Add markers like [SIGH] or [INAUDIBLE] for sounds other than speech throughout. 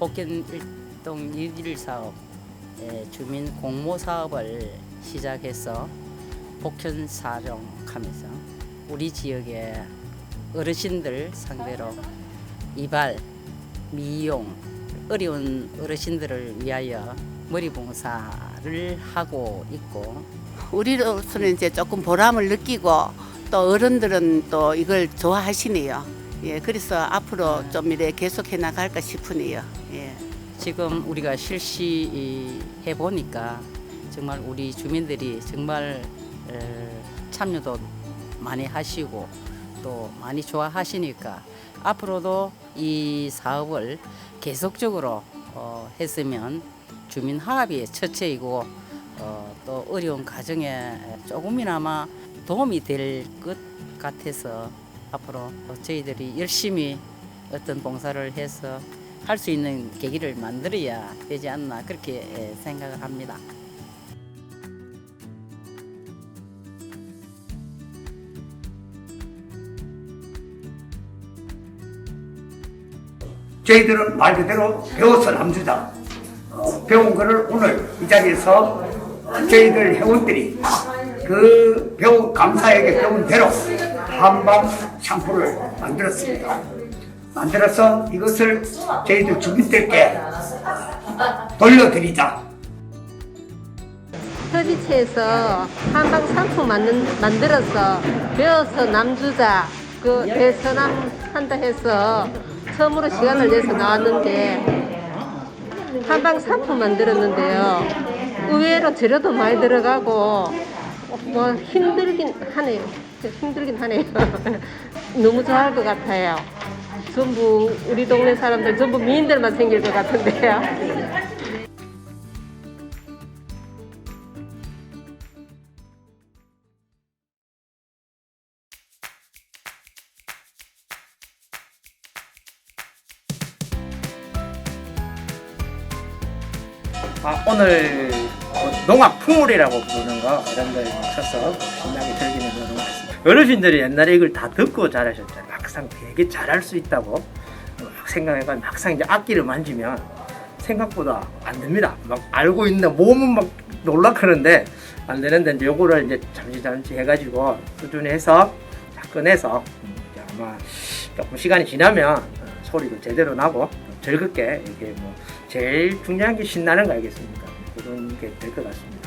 복견 일동 일일 사업 에, 주민 공모 사업을 시작해서 복현 사령하면서 우리 지역의 어르신들 상대로 이발, 미용 어려운 어르신들을 위하여 머리 봉사를 하고 있고 우리로서는 이제 조금 보람을 느끼고 또 어른들은 또 이걸 좋아하시네요. 예, 그래서 앞으로 좀 이래 계속해 나갈까 싶으네요. 예. 지금 우리가 실시해 보니까 정말 우리 주민들이 정말 에, 참여도 많이 하시고 또 많이 좋아하시니까 앞으로도 이 사업을 계속적으로 어, 했으면 주민 화합이 첫째이고 어, 또 어려운 가정에 조금이나마 도움이 될 것 같아서 앞으로 저희들이 열심히 어떤 봉사를 해서 할 수 있는 계기를 만들어야 되지 않나 그렇게 에, 생각을 합니다. 저희들은 말 그대로 배워서 남주자. 어, 배운 거를 오늘 이 자리에서 저희들 회원들이 그 배운 감사에게 배운 대로 한방 샴푸를 만들었습니다. 만들어서 이것을 저희들 주민들께 돌려드리자. 협의체에서 한방 상품 만든, 만들어서 배워서 남주자 그 대선암 한다 해서 처음으로 시간을 내서 나왔는데 한방 상품 만들었는데요. 의외로 재료도 많이 들어가고 뭐 힘들긴 하네요. 힘들긴 하네요. [LAUGHS] 너무 좋아할 것 같아요. 전부 우리 동네 사람들 전부 미인들만 생길 것 같은데요. 아, 오늘 뭐 농악 풍물이라고 부르는 거 이런 걸 쳐서 신나게 것 같습니다. 어르신들이 옛날에 이걸 다 듣고 잘하셨잖아요. 막상 되게 잘할 수 있다고 막 생각해가 막상 이제 악기를 만지면 생각보다 안 됩니다. 막 알고 있는 몸은 막 놀라크는데 안 되는데 이제 요거를 이제 잠시 잠시 해가지고 꾸준히 해서 다 꺼내서 아마 조금 시간이 지나면 어, 소리도 제대로 나고 즐겁게 이게 뭐 제일 중요한 게 신나는 거 알겠습니까? 그런 게 될 것 같습니다.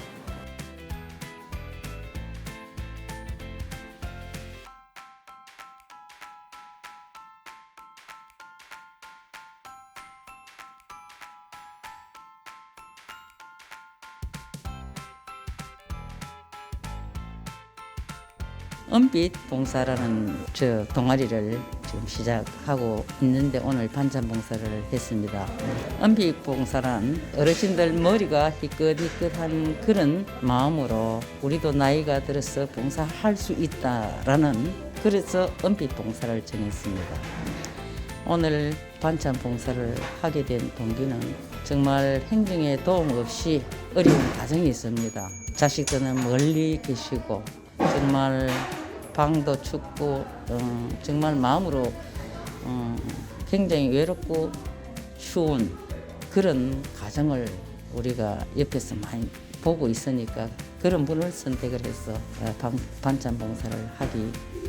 은빛 봉사라는 저 동아리를 지금 시작하고 있는데 오늘 반찬 봉사를 했습니다. 은빛 봉사란 어르신들 머리가 희끗희끗한 그런 마음으로 우리도 나이가 들어서 봉사할 수 있다라는 그래서 은빛 봉사를 정했습니다. 오늘 반찬 봉사를 하게 된 동기는 정말 행정에 도움 없이 어려운 가정이 있습니다. 자식들은 멀리 계시고 정말 방도 춥고 어, 정말 마음으로 어, 굉장히 외롭고 추운 그런 가정을 우리가 옆에서 많이 보고 있으니까 그런 분을 선택을 해서 어, 반- 반찬 봉사를 하게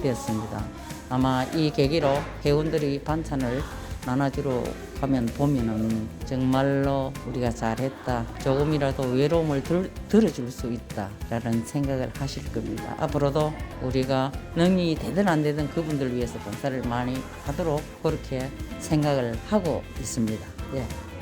되었습니다. 아마 이 계기로 회원들이 반찬을 나눠주러 가면 보면은 정말로 우리가 잘했다. 조금이라도 외로움을 들, 들어줄 수 있다라는 생각을 하실 겁니다. 앞으로도 우리가 능이 되든 안 되든 그분들 위해서 봉사를 많이 하도록 그렇게 생각을 하고 있습니다. 예.